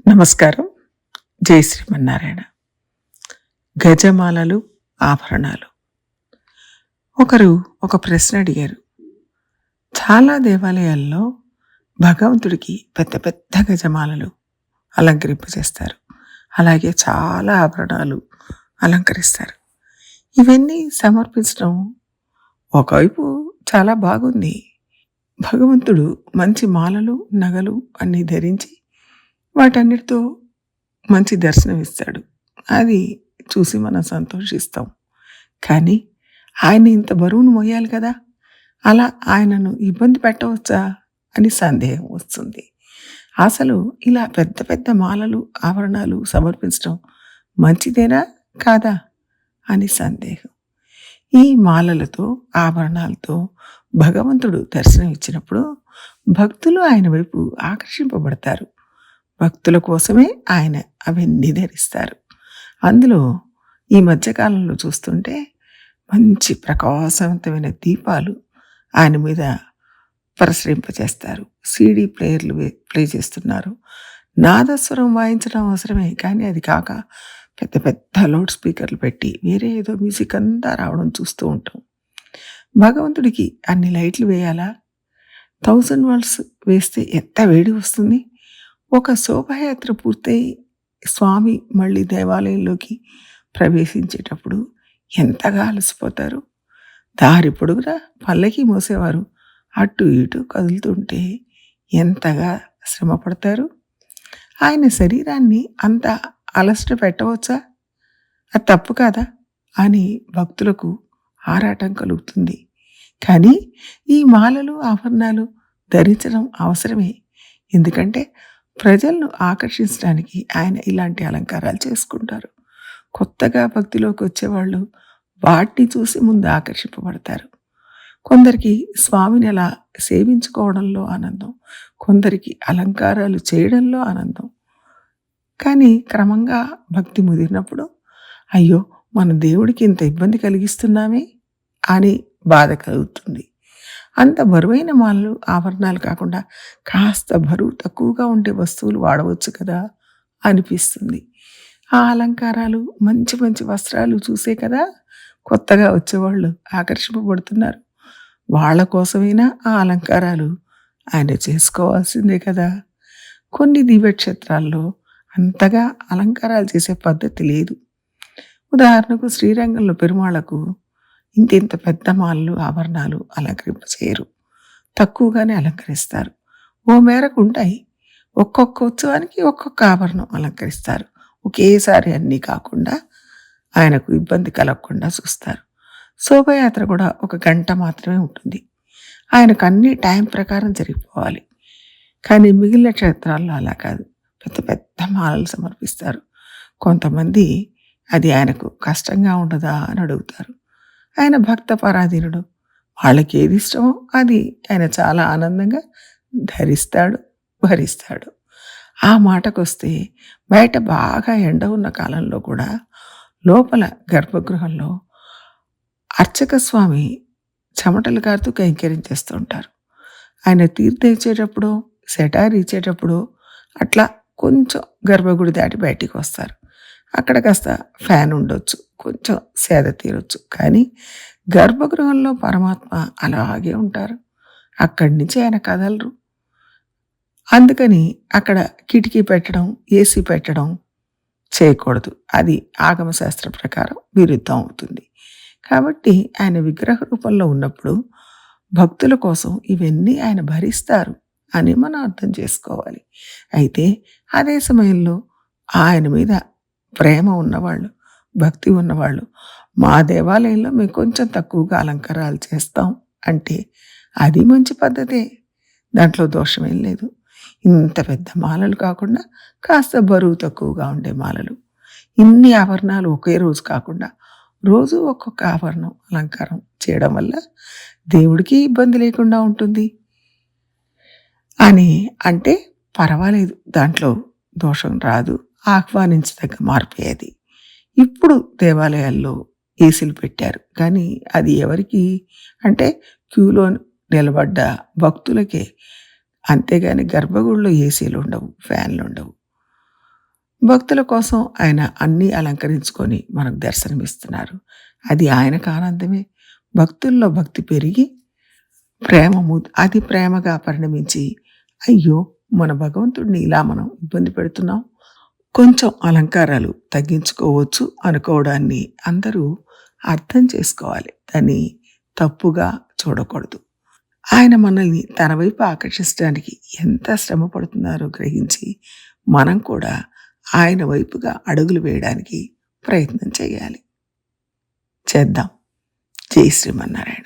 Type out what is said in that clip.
నమస్కారం. జై శ్రీమన్నారాయణ. గజమాలలు ఆభరణాలు. ఒకరు ఒక ప్రశ్న అడిగారు. చాలా దేవాలయాల్లో భగవంతుడికి పెద్ద పెద్ద గజమాలలు అలంకరింపజేస్తారు. అలాగే చాలా ఆభరణాలు అలంకరిస్తారు. ఇవన్నీ సమర్పించడం ఒకవైపు చాలా బాగుంది. భగవంతుడు మంచి మాలలు నగలు అన్నీ ధరించి వాటన్నిటితో మంచి దర్శనం ఇస్తాడు. అది చూసి మనం సంతోషిస్తాం. కానీ ఆయన ఇంత బరువును మోయాలి కదా? అలా ఆయనను ఇబ్బంది పెట్టవచ్చా? అని సందేహం వస్తుంది. అసలు ఇలా పెద్ద పెద్ద మాలలు ఆభరణాలు సమర్పించడం మంచిదేనా కాదా? అని సందేహం. ఈ మాలలతో ఆభరణాలతో భగవంతుడు దర్శనం ఇచ్చినప్పుడు భక్తులు ఆయన వైపు ఆకర్షింపబడతారు. భక్తుల కోసమే ఆయన అవన్నీ ధరిస్తారు. అందులో ఈ మధ్యకాలంలో చూస్తుంటే మంచి ప్రకాశవంతమైన దీపాలు ఆయన మీద ప్రసరింపజేస్తారు. సీడీ ప్లేయర్లు ప్లే చేస్తున్నారు. నాదస్వరం వాయించడం అవసరమే కానీ అది కాక పెద్ద పెద్ద లౌడ్ స్పీకర్లు పెట్టి వేరే ఏదో మ్యూజిక్ అంతా రావడం చూస్తూ ఉంటాం. భగవంతుడికి అన్ని లైట్లు వేయాలా? థౌజండ్ వాల్స్ వేస్తే ఎంత వేడి వస్తుంది? ఒక శోభయాత్ర పూర్తయి స్వామి మళ్ళీ దేవాలయంలోకి ప్రవేశించేటప్పుడు ఎంతగా అలసిపోతారు? దారి పొడుగురా పల్లకి మోసేవారు అటు ఇటు కదులుతుంటే ఎంతగా శ్రమ పడతారు ఆయన శరీరాన్ని అంత అలసట పెట్టవచ్చా? అది తప్పు కాదా? అని భక్తులకు ఆరాటం కలుగుతుంది. కానీ ఈ మాలలు ఆభరణాలు ధరించడం అవసరమే. ఎందుకంటే ప్రజలను ఆకర్షించడానికి ఆయన ఇలాంటి అలంకారాలు చేసుకుంటారు. కొత్తగా భక్తిలోకి వచ్చేవాళ్ళు వాటిని చూసి ముందు ఆకర్షింపబడతారు. కొందరికి స్వామిని అలా సేవించుకోవడంలో ఆనందం కొందరికి అలంకారాలు చేయడంలో ఆనందం. కానీ క్రమంగా భక్తి ముదిరినప్పుడు అయ్యో మన దేవుడికి ఇంత ఇబ్బంది కలిగిస్తున్నామే అని బాధ కలుగుతుంది. అంత బరువైన మాలలు ఆభరణాలు కాకుండా కాస్త బరువు తక్కువగా ఉండే వస్తువులు వాడవచ్చు కదా అనిపిస్తుంది. ఆ అలంకారాలు మంచి మంచి వస్త్రాలు చూసే కదా కొత్తగా వచ్చేవాళ్ళు ఆకర్షింపబడుతున్నారు. వాళ్ళ కోసమైనా ఆ అలంకారాలు ఆయన చేసుకోవాల్సిందే కదా. కొన్ని దివ్యక్షేత్రాల్లో అంతగా అలంకారాలు చేసే పద్ధతి లేదు. ఉదాహరణకు శ్రీరంగంలో పెరుమాళ్ళకు ఇంతింత పెద్ద మాలలు ఆభరణాలు అలంకరింపచేయరు. తక్కువగానే అలంకరిస్తారు. ఓ మేరకు ఉంటాయి. ఒక్కొక్క ఉత్సవానికి ఒక్కొక్క ఆభరణం అలంకరిస్తారు. ఒకేసారి అన్నీ కాకుండా ఆయనకు ఇబ్బంది కలగకుండా చూస్తారు. శోభయాత్ర కూడా ఒక గంట మాత్రమే ఉంటుంది. ఆయనకు అన్ని టైం ప్రకారం జరిగిపోవాలి. కానీ మిగిలిన క్షేత్రాల్లో అలా కాదు. పెద్ద పెద్ద మాలలు సమర్పిస్తారు. కొంతమంది అది ఆయనకు కష్టంగా ఉండదా అని అడుగుతారు. ఆయన భక్త పరాధీనుడు వాళ్ళకి ఏది ఇష్టమో అది ఆయన చాలా ఆనందంగా ధరిస్తాడు భరిస్తాడు. ఆ మాటకొస్తే బయట బాగా ఎండ ఉన్న కాలంలో కూడా లోపల గర్భగృహంలో అర్చక స్వామి చెమటలు కారుతూ కైంకర్యం ఉంటారు. ఆయన తీర్థ ఇచ్చేటప్పుడు సెటార్ ఇచ్చేటప్పుడు అట్లా కొంచెం గర్భగుడి దాటి బయటికి వస్తారు. అక్కడ కాస్త ఫ్యాన్ ఉండొచ్చు కొంచెం సేద తీరొచ్చు. కానీ గర్భగృహంలో పరమాత్మ అలాగే ఉంటారు. అక్కడి నుంచి ఆయన కదలరు. అందుకని అక్కడ కిటికీ పెట్టడం ఏసీ పెట్టడం చేయకూడదు. అది ఆగమశాస్త్ర ప్రకారం విరుద్ధం అవుతుంది. కాబట్టి ఆయన విగ్రహ రూపంలో ఉన్నప్పుడు భక్తుల కోసం ఇవన్నీ ఆయన భరిస్తారు అని మనం అర్థం చేసుకోవాలి. అయితే అదే సమయంలో ఆయన మీద ప్రేమ ఉన్నవాళ్ళు భక్తి ఉన్నవాళ్ళు మా దేవాలయంలో మేము కొంచెం తక్కువగా అలంకారాలు చేస్తాం అంటే అది మంచి పద్ధతే. దాంట్లో దోషమేం లేదు. ఇంత పెద్ద మాలలు కాకుండా కాస్త బరువు తక్కువగా ఉండే మాలలు. ఇన్ని ఆభరణాలు ఒకే రోజు కాకుండా రోజు ఒక్కొక్క ఆభరణం అలంకారం చేయడం వల్ల దేవుడికి ఇబ్బంది లేకుండా ఉంటుంది. అని అంటే పర్వాలేదు దాంట్లో దోషం రాదు. ఆహ్వానించదగ్గ మార్పేది ఇప్పుడు దేవాలయాల్లో ఏసీలు పెట్టారు. కానీ అది ఎవరికి? అంటే క్యూలో నిలబడ్డ భక్తులకే. అంతేగాని గర్భగుడిలో ఏసీలు ఉండవు ఫ్యాన్లు ఉండవు. భక్తుల కోసం ఆయన అన్నీ అలంకరించుకొని మనకు దర్శనమిస్తున్నారు. అది ఆయనకు ఆనందమే భక్తుల్లో భక్తి పెరిగి ప్రేమము అది ప్రేమగా పరిణమించి అయ్యో మన భగవంతుడిని ఇలా మనం ఇబ్బంది పెడుతున్నాం. కొంచెం అలంకారాలు తగ్గించుకోవచ్చు అనుకోవడాన్ని అందరూ అర్థం చేసుకోవాలి. దాన్ని తప్పుగా చూడకూడదు. ఆయన మనల్ని తన వైపు ఆకర్షించడానికి ఎంత శ్రమ పడుతున్నారో గ్రహించి మనం కూడా ఆయన వైపుగా అడుగులు వేయడానికి ప్రయత్నం చేయాలి. చేద్దాం. జై శ్రీమన్నారాయణ.